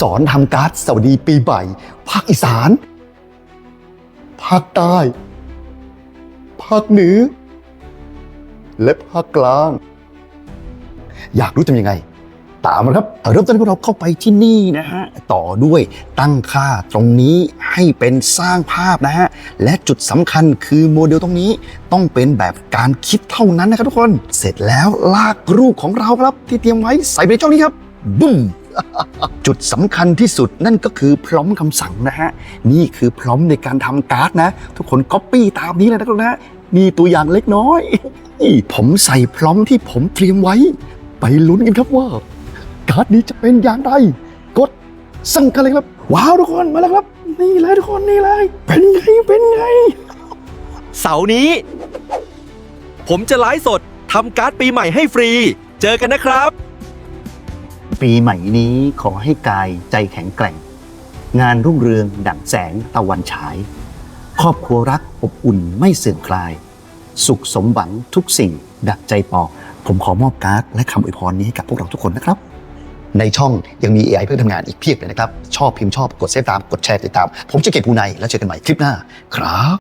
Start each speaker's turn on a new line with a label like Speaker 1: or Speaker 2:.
Speaker 1: สอนทำการ์ดสวัสดีปีใหม่ภาคอีสาน ภาคใต้ ภาคเหนือ และภาคกลาง อยากรู้ทำยังไง ตามมาครับเริ่มต้นพวกเราเข้าไปที่นี่นะฮะ ต่อด้วยตั้งค่าตรงนี้ให้เป็นสร้างภาพนะฮะ และจุดสำคัญคือโมเดลตรงนี้ต้องเป็นแบบการคิดเท่านั้นนะครับทุกคน เสร็จแล้วลากรูปของเราครับที่เตรียมไว้ใส่ไปในช่องนี้ครับบุ้ม จุดสำคัญที่สุดนั่นก็คือพร้อมคำสั่งนะฮะ นี่คือพร้อมในการทำการ์ดนะ ทุกคนก๊อปปี้ตามนี้เลยนะครับนะนี่ตัวอย่างเล็กน้อยนี่ผมใส่พร้อมที่ผมเตรียมไว้ ไปลุ้นกันครับว่า การ์ดนี้จะเป็นอย่างไร กดสั่งกันเลยครับ ว้าวทุกคนมาแล้วครับ นี่เลยทุกคนนี่เลย เป็นไงเป็นไง
Speaker 2: เสาร์นี้ ผมจะไลฟ์สดทำการ์ดปีใหม่ให้ฟรี เจอกันนะครับ
Speaker 1: ปีใหม่นี้ขอให้กายใจแข็งแกร่ง งานรุ่งเรืองดั่งแสงตะวันฉาย ครอบครัวรักอบอุ่นไม่เสื่อมคลาย สุขสมหวังทุกสิ่ง ดักใจปอกผมขอมอบการ์ดและคำอวยพรนี้ให้กับพวกเราทุกคนนะครับ ในช่องยังมี AI เพื่อทำงานอีกเพียบเลยนะครับ ชอบพิมพ์ชอบกดเซฟตามกดแชร์ติดตาม ผมจะเก็บภูในแล้วเจอกันใหม่คลิปหน้า ครับ